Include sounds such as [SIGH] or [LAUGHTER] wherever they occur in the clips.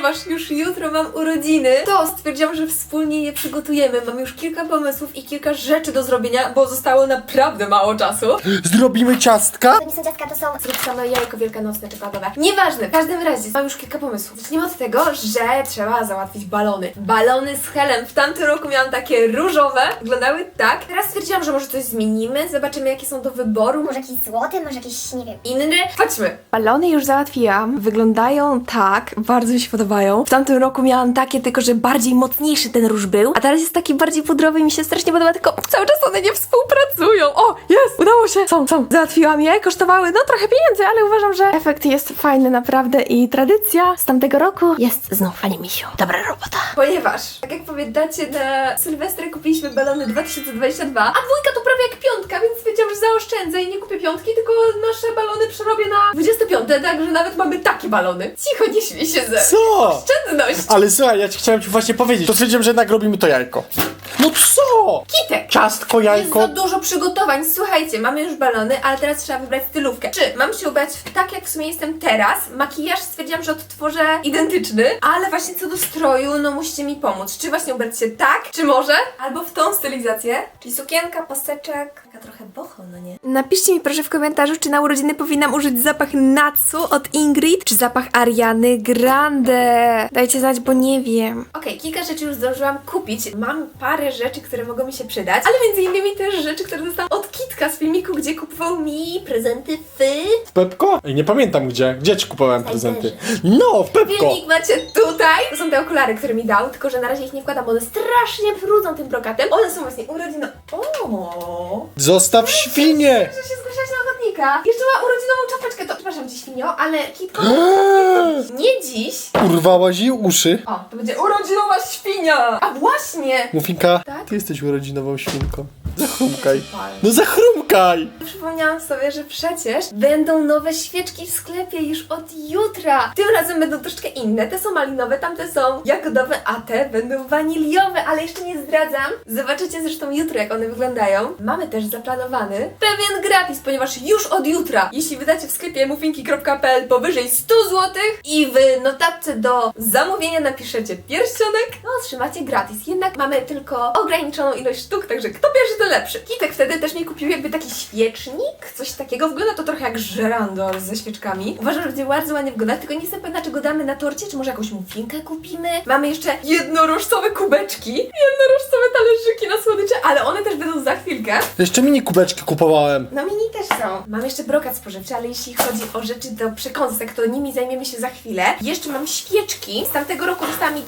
ponieważ już jutro mam urodziny, to stwierdziłam, że wspólnie je przygotujemy. Mam już kilka pomysłów i kilka rzeczy do zrobienia, bo zostało naprawdę mało czasu. Zrobimy ciastka? To nie są ciastka, to są... Zrób samo jajko wielkanocne czekoladowe. Nieważne, w każdym razie mam już kilka pomysłów. Zacznijmy od tego, że trzeba załatwić balony. Balony z helem. W tamtym roku miałam takie różowe, wyglądały tak. Teraz stwierdziłam, że może coś zmienimy, zobaczymy jakie są do wyboru. Może jakiś złoty, może jakiś, nie wiem... Inny? Chodźmy. Balony już załatwiłam. Wyglądają tak, bardzo mi się W tamtym roku miałam takie, tylko że bardziej mocniejszy ten róż był, a teraz jest taki bardziej pudrowy i mi się strasznie podoba, tylko cały czas one nie współpracują. O, jest, udało się. Są, są. Załatwiłam je, kosztowały no trochę pieniędzy, ale uważam, że efekt jest fajny naprawdę i tradycja z tamtego roku jest znów, panie misiu. Dobra robota. Ponieważ, tak jak pamiętacie, na Sylwestrę kupiliśmy balony 2022, a dwójka to prawie jak piątka, więc wiedziałam, że zaoszczędzę i nie kupię piątki, tylko nasze balony przerobię na 25, także nawet mamy takie balony. Cicho, nie śmiej się ze. Co? Oszczędność! Ale słuchaj, ja ci chciałem ci właśnie powiedzieć. To stwierdziłem, że jednak robimy to jajko. No co? Kitek! Ciastko, Jest jajko. za dużo przygotowań. Słuchajcie, mamy już balony, ale teraz trzeba wybrać stylówkę. Czy mam się ubrać w tak, jak w sumie jestem teraz? Makijaż stwierdziłam, że odtworzę identyczny, ale właśnie co do stroju, no musicie mi pomóc. Czy właśnie ubrać się tak, czy może? Albo w tą stylizację? Czyli sukienka, paseczek, taka trochę boho, no nie? Napiszcie mi proszę w komentarzu, czy na urodziny powinnam użyć zapach Natsu od Ingrid, czy zapach Ariany Grande. Dajcie znać, bo nie wiem. Okej, kilka rzeczy już zdążyłam kupić. Mam parę rzeczy, które mogą mi się przydać, ale między innymi też rzeczy, które dostałam od Kitka z filmiku, gdzie kupował mi prezenty w... W Pepko? Ej, nie pamiętam gdzie. Gdzie ci kupowałem prezenty? No, w Pepko. Filmik macie tutaj. To są te okulary, które mi dał, tylko że na razie ich nie wkładam, bo one strasznie brudzą tym brokatem. One są właśnie urodzino... O. Zostaw świnie. Że się zgłaszać na ochotnika. Jeszcze ma urodzinową czapeczkę, to przepraszam cię świnio, ale Kitko... [GASPS] Nie dziś. Urwałaś jej uszy. O, to będzie urodzinowa świnia! A właśnie! Mufinka, Tak? ty jesteś urodzinową świnką. Zachrumkaj. No zachrumkaj! Przypomniałam sobie, że przecież będą nowe świeczki w sklepie już od jutra. Tym razem będą troszeczkę inne. Te są malinowe, tamte są jagodowe, a te będą waniliowe, ale jeszcze nie zdradzam. Zobaczycie zresztą jutro, jak one wyglądają. Mamy też zaplanowany pewien gratis, ponieważ już od jutra, jeśli wydacie w sklepie mufinki.pl powyżej 100 zł i w notatce do zamówienia napiszecie pierścionek, to otrzymacie gratis. Jednak mamy tylko ograniczoną ilość sztuk, także kto pierwszy, to lepszy. Kitek wtedy też mi kupił jakby taki świecznik, coś takiego. Wygląda to trochę jak żerandol ze świeczkami. Uważam, że będzie bardzo ładnie wyglądać, tylko nie jestem pewna, czy go damy na torcie, czy może jakąś muffinkę kupimy. Mamy jeszcze jednorożcowe kubeczki, jednorożcowe talerzyki na słodycze, ale one też będą za chwilkę. Jeszcze mini kubeczki kupowałem. No mini też są. Mam jeszcze brokat spożywczy, ale jeśli chodzi o rzeczy do przekąsek, to nimi zajmiemy się za chwilę. Jeszcze mam świeczki. Z tamtego roku dostała mi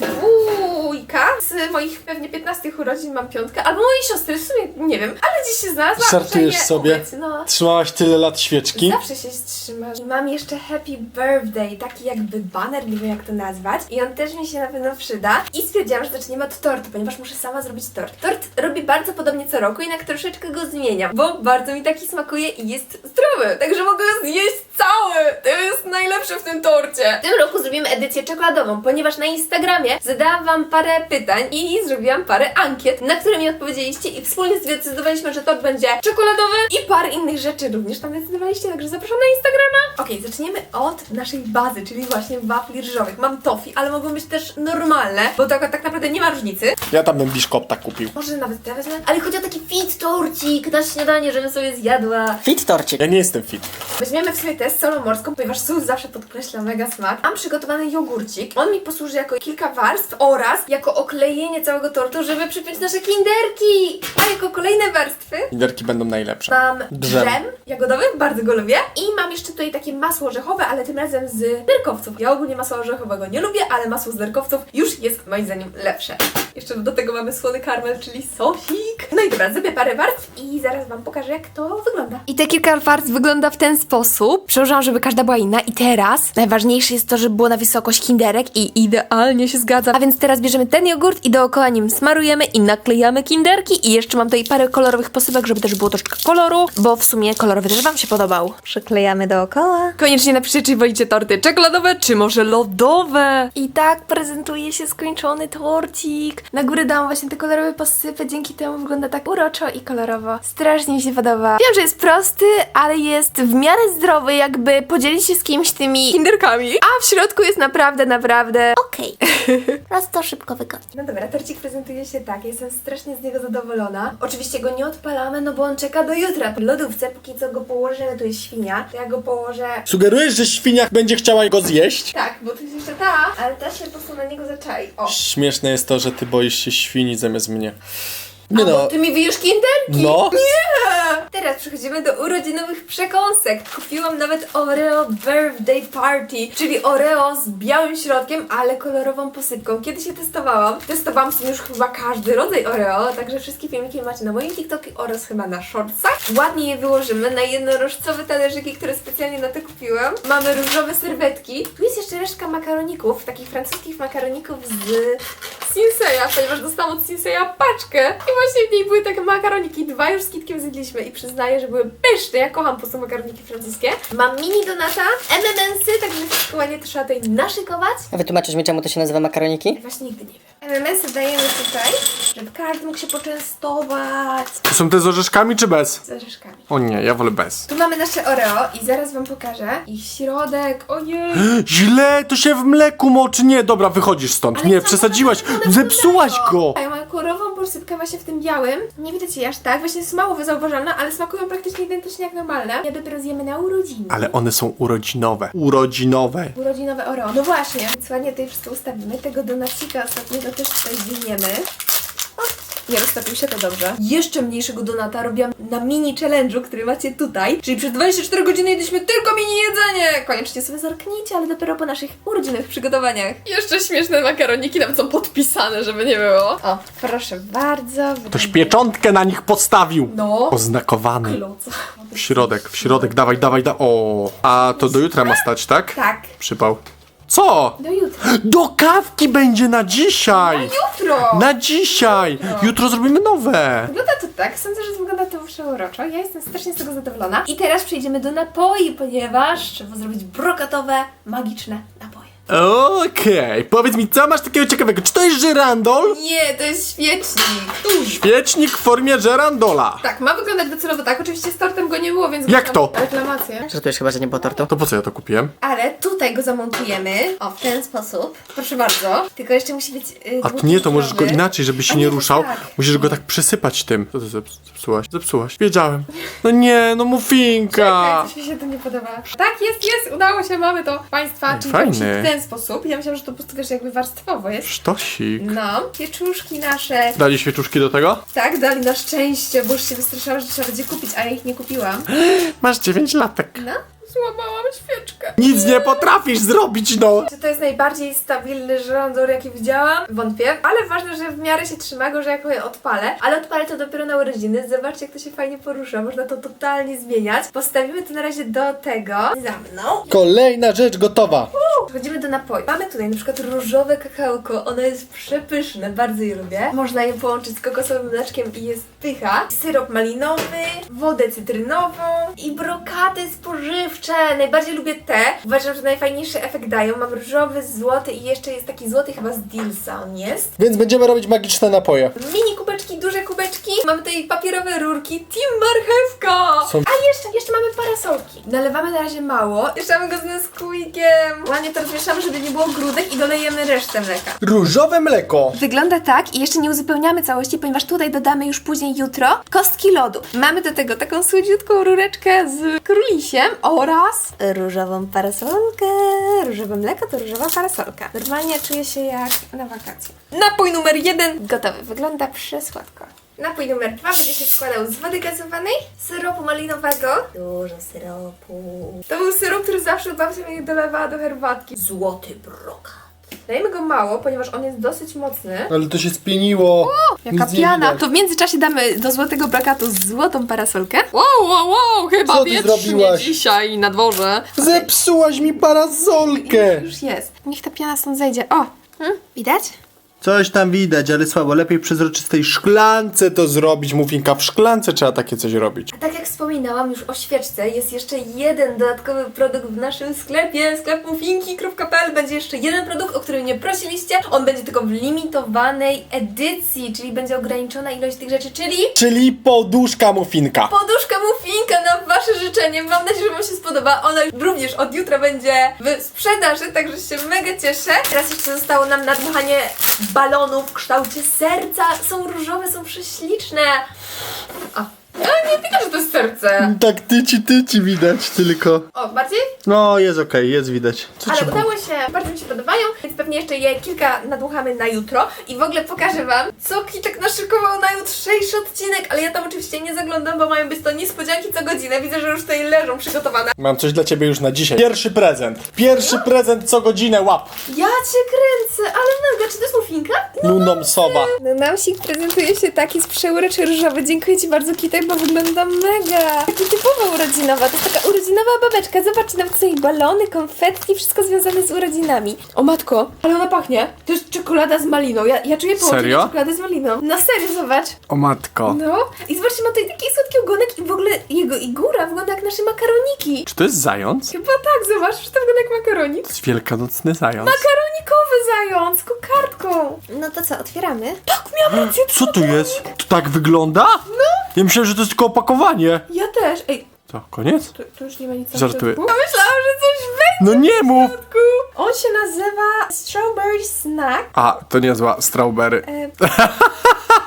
Z moich pewnie 15 urodzin mam piątkę. Albo mojej siostry, w sumie nie wiem, ale dziś się znalazła. Żartujesz sobie? No. Trzymałaś tyle lat świeczki. Zawsze się trzymasz. I mam jeszcze Happy Birthday, taki jakby banner, nie wiem jak to nazwać. I on też mi się na pewno przyda. I stwierdziłam, że zaczniemy od tortu, ponieważ muszę sama zrobić tort. Tort robię bardzo podobnie co roku, jednak troszeczkę go zmieniam, bo bardzo mi taki smakuje i jest zdrowy. Także mogę go zjeść cały. To jest najlepsze w tym torcie. W tym roku zrobimy edycję czekoladową, ponieważ na Instagramie zadałam wam parę pytań i zrobiłam parę ankiet, na które mi odpowiedzieliście i wspólnie zdecydowaliśmy, że tort będzie czekoladowy i parę innych rzeczy również tam decydowaliście, także zapraszam na Instagrama. Okej, zaczniemy od naszej bazy, czyli właśnie wafli ryżowych. Mam tofi, ale mogą być też normalne, bo tak, tak naprawdę nie ma różnicy. Ja tam bym biszkopta kupił. Może nawet te wezmę, ale chodzi o taki fit torcik na śniadanie, żebym sobie zjadła. Fit torcik. Ja nie jestem fit. Weźmiemy w sobie tę solą morską, ponieważ sól zawsze podkreśla mega smak. Mam przygotowany jogurcik. On mi posłuży jako kilka warstw oraz jako oklejenie całego tortu, żeby przypiąć nasze kinderki. A jako kolejne warstwy Liderki będą najlepsze. mam Drzem. drzem jagodowy, bardzo go lubię. I mam jeszcze tutaj takie masło orzechowe, ale tym razem z derkowców. Ja ogólnie masła orzechowego nie lubię, ale masło z derkowców już jest moim zdaniem lepsze. Jeszcze do tego mamy słony karmel, czyli sosik. No i dobra, zrobię parę warstw i zaraz Wam pokażę, jak to wygląda. I te kilka warstw wygląda w ten sposób. Przełożyłam, żeby każda była inna. I teraz najważniejsze jest to, żeby było na wysokość kinderek i idealnie się zgadza. A więc teraz bierzemy ten jogurt i dookoła nim smarujemy i naklejamy kinderki. I jeszcze mam tutaj parę kolorowych posypek, żeby też było troszeczkę koloru, bo w sumie kolorowy też wam się podobał. Przyklejamy dookoła. Koniecznie napiszcie, czy wolicie torty czekoladowe, czy może lodowe. I tak prezentuje się skończony torcik. Na górę dałam właśnie te kolorowe posypy, dzięki temu wygląda tak uroczo i kolorowo. Strasznie mi się podoba. Wiem, że jest prosty, ale jest w miarę zdrowy, jakby podzielić się z kimś tymi kinderkami. A w środku jest naprawdę, naprawdę Okej. [LAUGHS] Prosto, szybko, wygodnie. no dobra, torcik prezentuje się tak, jestem strasznie z niego zadowolona. Oczywiście go nie odpalamy, no bo on czeka do jutra. W lodówce, póki co go położymy, tu jest świnia, to ja go położę... Sugerujesz, że świnia będzie chciała go zjeść? Tak, bo tu jest jeszcze ta, ale ta się po prostu na niego zaczai. O! Śmieszne jest to, że ty boisz się świni zamiast mnie. Nie bo no. ty mi wyjesz kinderki? No. Nie! Teraz przechodzimy do urodzinowych przekąsek. Kupiłam nawet Oreo Birthday Party, czyli Oreo z białym środkiem, ale kolorową posypką. Kiedy się testowałam, testowałam sobie już chyba każdy rodzaj Oreo, także wszystkie filmiki macie na moim TikToku oraz chyba na shortsach. Ładnie je wyłożymy na jednorożcowe talerzyki, które specjalnie na to kupiłam. Mamy różowe serwetki. Tu jest jeszcze resztka makaroników, takich francuskich makaroników z Sinseya, ponieważ dostałam od Sinseya paczkę i właśnie w niej były takie makaroniki, dwa już z kitkiem zjedliśmy i przyznaję, że były pyszne, ja kocham po prostu makaroniki francuskie. Mam mini donata, M&M'sy, także ładnie trzeba tutaj naszykować. A wytłumaczysz mi, czemu to się nazywa makaroniki? Właśnie nigdy nie wiem. M&M'sy dajemy tutaj, żeby każdy mógł się poczęstować To są te z orzeszkami czy bez? z orzeszkami. O nie, ja wolę bez. Tu mamy nasze Oreo i zaraz wam pokażę ich środek, ojej. [GASPS] Źle, to się w mleku moczy. Nie, dobra, wychodzisz stąd. Ale nie, co, przesadziłaś. Zepsułaś go. A ja mam kolorową posypkę właśnie w tym białym. Nie widać jej aż tak, właśnie jest mało zauważalna, ale smakują praktycznie identycznie jak normalne. Ja dopiero zjemy na urodziny. Ale one są urodzinowe. Urodzinowe. Urodzinowe Oreo. No właśnie, więc ładnie tutaj wszystko ustawimy. Tego donacika ostatniego też tutaj zjemy. Nie roztopił się, to dobrze. Jeszcze mniejszego donata robiłam na mini challenge'u, który macie tutaj. Czyli przez 24 godziny jedliśmy tylko mini jedzenie. Koniecznie sobie zerknijcie, ale dopiero po naszych urodzinowych przygotowaniach. Jeszcze śmieszne makaroniki, nawet są podpisane, żeby nie było. O, proszę bardzo. Ktoś pieczątkę na nich postawił. No. Oznakowany. Kloca. W środek, w środek, dawaj, dawaj, da. O, a to do jutra ma stać, tak? Tak, Przypał. Co? do jutra. [GASPS] Do kawki będzie na dzisiaj! Jutro! Na dzisiaj! Jutro zrobimy nowe! Wygląda to tak, sądzę, że wygląda to przeuroczo. Ja jestem strasznie z tego zadowolona. I teraz przejdziemy do napoi, ponieważ trzeba zrobić brokatowe, magiczne napoje. Okej, powiedz mi, co masz takiego ciekawego? Czy to jest żyrandol? Nie, to jest świecznik. Świecznik w formie żerandola. Tak, ma wyglądać docelowo tak. Oczywiście z tortem go nie było, więc... Jak to? Reklamację. Żartujesz chyba, że nie było tortu? To po co ja to kupiłem? Ale tutaj go zamontujemy. O, w ten sposób. Proszę bardzo. Tylko jeszcze musi być... Yy, A tu nie, to możesz go inaczej, żeby się A nie ruszał. tak. Musisz go tak przysypać tym. Co ty zeps- zepsułaś? Zepsułaś. Wiedziałem. No nie, no mufinka. Coś mi się to nie podoba. Tak, jest, jest, udało się, mamy to Państwa. Czyli fajny. w ten sposób. Ja myślałam, że to po prostu wiesz, jakby warstwowo jest. Sztosik. No, pieczuszki nasze. Dali świeczuszki do tego? Tak, dali na szczęście, bo już się wystraszyłam, że trzeba będzie kupić, a ja ich nie kupiłam. [GASPS] Masz 9 latek. No, złamałam świeczkę. Nic nie potrafisz zrobić, no. Czy to jest najbardziej stabilny żyrandol, jaki widziałam? Wątpię, ale ważne, że w miarę się trzyma go, że jak je odpalę. Ale odpalę to dopiero na urodziny. Zobaczcie, jak to się fajnie porusza. Można to totalnie zmieniać. Postawimy to na razie do tego. Za mną. Kolejna rzecz gotowa. Przechodzimy do napoju. Mamy tutaj na przykład różowe kakałko. Ono jest przepyszne, bardzo je lubię. Można je połączyć z kokosowym mleczkiem i jest pycha. Syrop malinowy, wodę cytrynową i brokady spożywcze. Najbardziej lubię te. Uważam, że najfajniejszy efekt dają. Mam różowy, złoty i jeszcze jest taki złoty chyba z Dilsa on jest. Więc będziemy robić magiczne napoje. Mini kubeczki, duże kubeczki. Mamy tutaj papierowe rurki. Team marchewka! Są- A jeszcze, jeszcze mamy parasolki. Nalewamy na razie mało. Mieszamy go z Nesquikiem. Ładnie to rozmieszamy, żeby nie było grudek i dolejemy resztę mleka. Różowe mleko. Wygląda tak i jeszcze nie uzupełniamy całości, ponieważ tutaj dodamy już później jutro kostki lodu. Mamy do tego taką słodziutką rureczkę z królisiem oraz różową parasolkę. Różowe mleko to różowa parasolka. Normalnie czuję się jak na wakacje. Napój numer jeden gotowy. Wygląda przesłodko. Napój numer dwa będzie się składał z wody gazowanej, syropu malinowego. Dużo syropu. To był syrop, który zawsze babcia mi dolewała do herbatki. Złoty brokat. Dajemy go mało, ponieważ on jest dosyć mocny. Ale to się spieniło. Jaka Nic nie piana. widać. To w międzyczasie damy do złotego brokatu złotą parasolkę. Wow, wow, wow, chyba Co ty wietrznie zrobiłaś? dzisiaj na dworze. Zepsułaś mi parasolkę. Już jest. Niech ta piana stąd zejdzie. O, hmm? widać? Coś tam widać, ale słabo. Lepiej w przezroczystej szklance to zrobić. Mufinka, w szklance trzeba takie coś robić. Tak jak wspominałam już o świeczce, jest jeszcze jeden dodatkowy produkt w naszym sklepie, sklep mufinki.pl. Będzie jeszcze jeden produkt, o który mnie prosiliście. On będzie tylko w limitowanej edycji, czyli będzie ograniczona ilość tych rzeczy, czyli Czyli poduszka Mufinka. poduszka mufinka na wasze życzenie. Mam nadzieję, że wam się spodoba. Ona również od jutra będzie w sprzedaży, także się mega cieszę. Teraz jeszcze zostało nam nadmuchanie balonów w kształcie serca. Są różowe, są prześliczne. A, ja nie widać, że to jest serce. Tak tyci tyci widać tylko. O, bardziej? No, jest okej, jest widać. Co Ale ci- udało się, bardzo mi się podobają, więc pewnie jeszcze je kilka nadmuchamy na jutro i w ogóle pokażę wam, co Kitek naszykował na jutrzejszy odcinek, ale ja tam oczywiście nie zaglądam, bo mają być to niespodzianki co godzinę. Widzę, że już tutaj leżą przygotowane. Mam coś dla ciebie już na dzisiaj. Pierwszy prezent. Pierwszy prezent co godzinę, łap. Ja cię kręcę, ale mega, czy to jest mufinka? Nunom sowa. No namsik prezentuje się taki z przeuroczy różowy. Dziękuję Ci bardzo Kitek, bo wygląda mega. Taki typowo urodzinowa. To jest taka urodzinowa babeczka. Zobaczcie, nawet są jej balony, konfetki, wszystko związane z urodzinami. O matko, ale ona pachnie. To jest czekolada z maliną. Ja, ja czuję połączenie Serio? czekolady z maliną. Na serio, zobacz. O matko. No. I zobaczcie, ma tutaj taki słodki ogonek i w ogóle jego i góra wygląda jak nasze makaroniki. Czy to jest zając? Chyba tak, zobacz, że to wygląda jak makaronik. To jest wielkanocny zając. Makaronikowy zając, kokardką. No to co, otwieramy? Tak, miałam rację. Co tu jest? To tak wygląda? No. Ja myślałem, że to jest tylko opakowanie. Ja też. Ej, To koniec? Tu, tu już nie ma nic na Żartuję. środku. Myślałam, że coś No nie mów! On się nazywa Strawberry Snack. A, to niezła strawberry. E, [LAUGHS]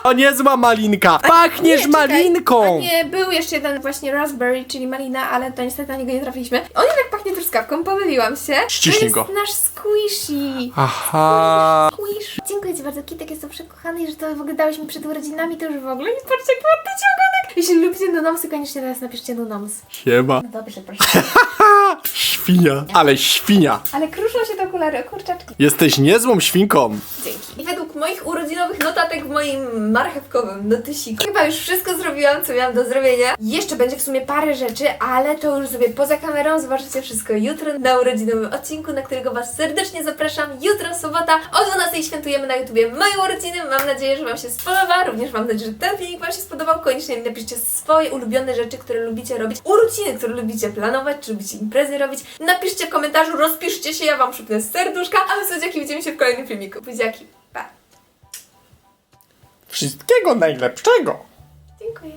O, niezła malinka! Pachniesz nie, czekaj. malinką! A nie, był jeszcze jeden właśnie raspberry, czyli malina, ale to niestety na niego nie trafiliśmy. On jednak pachnie truskawką, pomyliłam się. Ściśnij to go. jest nasz squishy. Aha. Squish. Dziękuję Ci bardzo, Kitek, jestem przekochany i że to w ogóle dałeś mi przed urodzinami, to już w ogóle. I patrzcie, jak ładny ciągonek. Jeśli lubicie Nunomsy, koniecznie teraz napiszcie Nunoms. Siema. No dobrze, proszę. [LAUGHS] Świnia. Ale świnia. Ale kruszą się te okulary, o kurczaczki. Jesteś niezłą świnką. Dzięki. Moich urodzinowych notatek w moim marchewkowym notysiku chyba już wszystko zrobiłam, co miałam do zrobienia. Jeszcze będzie w sumie parę rzeczy, ale to już sobie poza kamerą zobaczycie wszystko jutro na urodzinowym odcinku, na którego Was serdecznie zapraszam. Jutro sobota o 12 świętujemy na YouTubie moje urodziny. Mam nadzieję, że Wam się spodoba. Również mam nadzieję, że ten filmik Wam się spodobał. Koniecznie napiszcie swoje ulubione rzeczy, które lubicie robić. Urodziny, które lubicie planować, czy lubicie imprezy robić. Napiszcie w komentarzu, rozpiszcie się, ja Wam przypnę serduszka, a my słodziaki widzimy się w kolejnym filmiku. Buziaki. Wszystkiego najlepszego. Dziękuję.